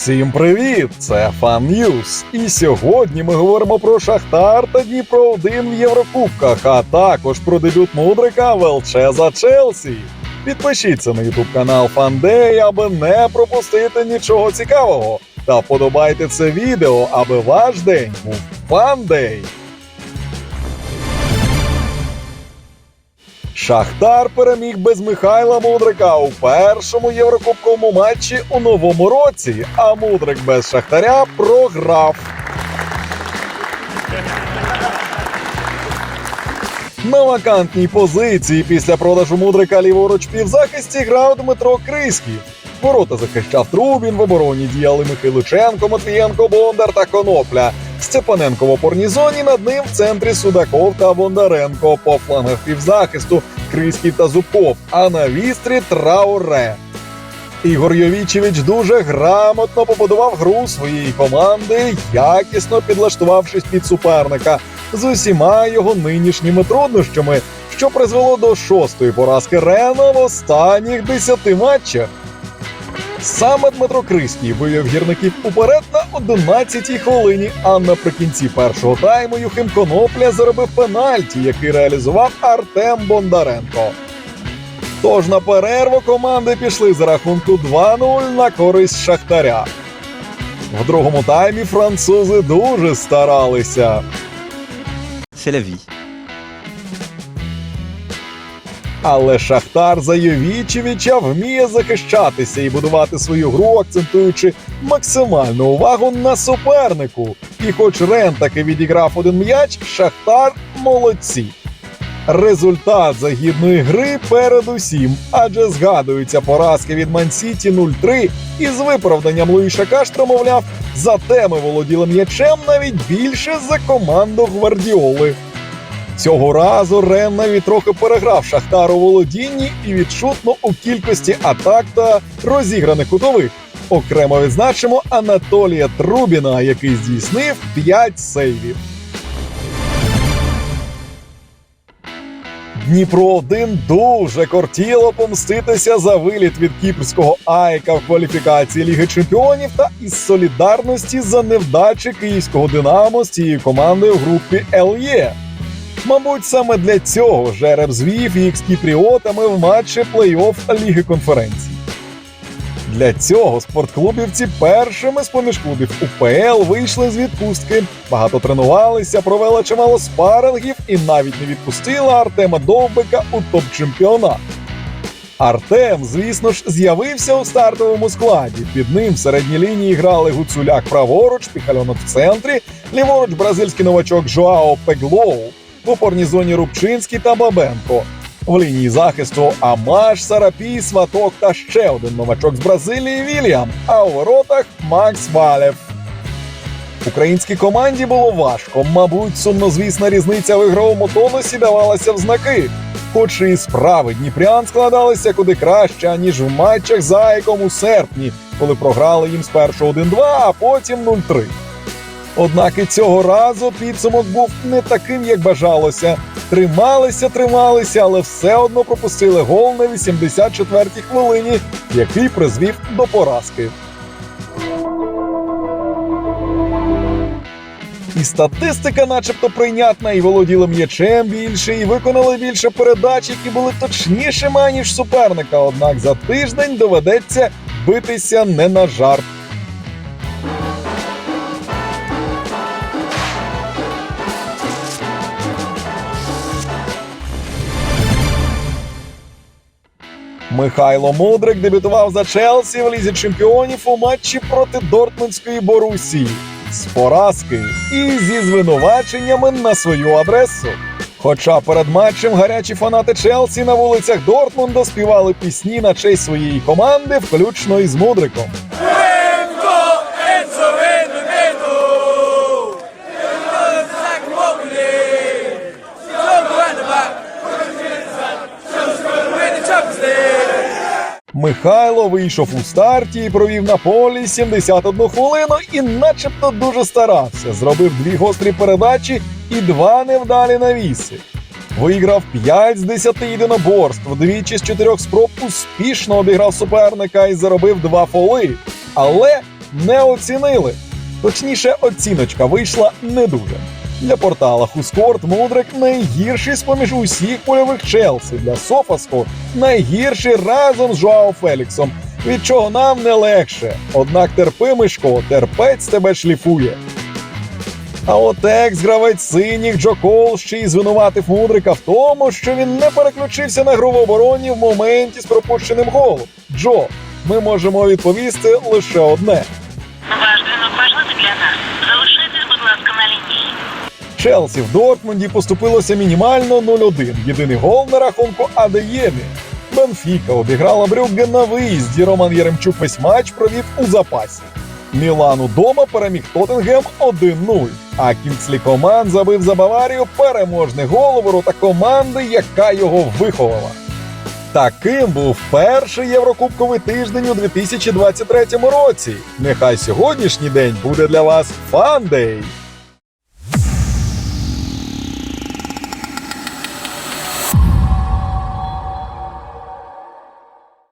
Всім привіт! Це Фан Ньюс. І сьогодні ми говоримо про Шахтар та Дніпро 1 в Єврокубках, а також про дебют мудрика Велчеза Челсі. Підпишіться на ютуб канал Фандей, аби не пропустити нічого цікавого. Та подобайте це відео, аби ваш день був фандей. Шахтар переміг без Михайла Мудрика у першому єврокубковому матчі у новому році, а Мудрик без Шахтаря програв. На вакантній позиції після продажу Мудрика ліворуч півзахисті грав Дмитро Криськів. Ворота захищав Трубін, в обороні діяли Михайличенко, Матвієнко, Бондар та Конопля. Степаненко в опорній зоні над ним в центрі Судаков та Бондаренко. По флангах півзахисту Криськів та Зубков, а на вістрі Трауре. Ігор Йовічевич дуже грамотно побудував гру своєї команди, якісно підлаштувавшись під суперника з усіма його нинішніми труднощами, що призвело до шостої поразки Рена в останніх десяти матчах. Саме Дмитро Криський вивів гірників уперед на 11-й хвилині, а наприкінці першого тайму Юхим Конопля заробив пенальті, який реалізував Артем Бондаренко. Тож на перерву команди пішли за рахунку 2-0 на користь Шахтаря. В другому таймі французи дуже старалися. C'est la. Але Шахтар за Йовічевича вміє захищатися і будувати свою гру, акцентуючи максимальну увагу на супернику. І хоч Рен таки відіграв один м'яч, Шахтар молодці. Результат загідної гри передусім, адже згадуються поразки від Мансіті 0-3 і з виправданням Луїша Каштра, мовляв, за теми володіли м'ячем навіть більше за команду Гвардіоли. Цього разу Рен навіть трохи переграв Шахтар у володінні і відчутно у кількості атак та розіграних кутових. Окремо відзначимо Анатолія Трубіна, який здійснив 5 сейвів. Дніпро 1 дуже кортіло помститися за виліт від кіпрського Айка в кваліфікації Ліги Чемпіонів та із солідарності за невдачі київського Динамо з цією командою в групі ЛЄ. Мабуть, саме для цього жереб звів їх з кіпріотами в матчі плей-офф Ліги конференцій. Для цього спортклубівці першими з поміж клубів УПЛ вийшли з відпустки, багато тренувалися, провели чимало спарингів і навіть не відпустила Артема Довбика у топ-чемпіонат. Артем, звісно ж, з'явився у стартовому складі. Під ним в середній лінії грали Гуцуляк праворуч, Піхальонок в центрі, ліворуч бразильський новачок Жоао Пеглоу, опорній зоні Рубчинський та Бабенко. В лінії захисту Амаш, Сарапій, Сваток та ще один новачок з Бразилії Вільям. А у воротах Макс Валев. Українській команді було важко. Мабуть, сумнозвісна різниця в ігровому тонусі давалася в знаки. Хоч і справи Дніпрян складалися куди краще, ніж в матчах з Айком у серпні, коли програли їм спершу 1-2, а потім 0-3. Однак і цього разу підсумок був не таким, як бажалося. Трималися, трималися, але все одно пропустили гол на 84-й хвилині, який призвів до поразки. І статистика, начебто, прийнятна, і володіли м'ячем більше, і виконали більше передач, які були точнішими, ніж суперника. Однак за тиждень доведеться битися не на жарт. Михайло Мудрик дебютував за Челсі в лізі чемпіонів у матчі проти Дортмундської Борусії з поразки і зі звинуваченнями на свою адресу. Хоча перед матчем гарячі фанати Челсі на вулицях Дортмунда співали пісні на честь своєї команди, включно із Мудриком. Михайло вийшов у старті і провів на полі 71 хвилину і начебто дуже старався. Зробив дві гострі передачі і два невдалі навіси. Виграв 5 з 10 єдиноборств, двічі з чотирьох спроб успішно обіграв суперника і заробив два фоли. Але не оцінили. Точніше, оціночка вийшла не дуже. Для портала Хускорт Мудрик найгірший з поміж усіх польових Челсі. Для Софаскорт найгірший разом з Жоао Феліксом, від чого нам не легше. Однак терпимишко, терпець тебе шліфує. А от екс-гравець синіх Джо Кол ще й звинуватив мудрика в тому, що він не переключився на гру в обороні в моменті з пропущеним голом. Джо, ми можемо відповісти лише одне. Ваш дзвінок важливий для нас. Залишайтесь, будь ласка, на лінії. Челсі в Дортмунді поступилося мінімально 0-1. Єдиний гол на рахунку Адеємі. Бенфіка обіграла Брюгге на виїзді. Роман Яремчук весь матч провів у запасі. Мілан удома переміг Тоттенгем 1-0. А Кінцлі Коман забив за Баварію переможний гол ворота команди, яка його виховала. Таким був перший єврокубковий тиждень у 2023 році. Нехай сьогоднішній день буде для вас фан-дей!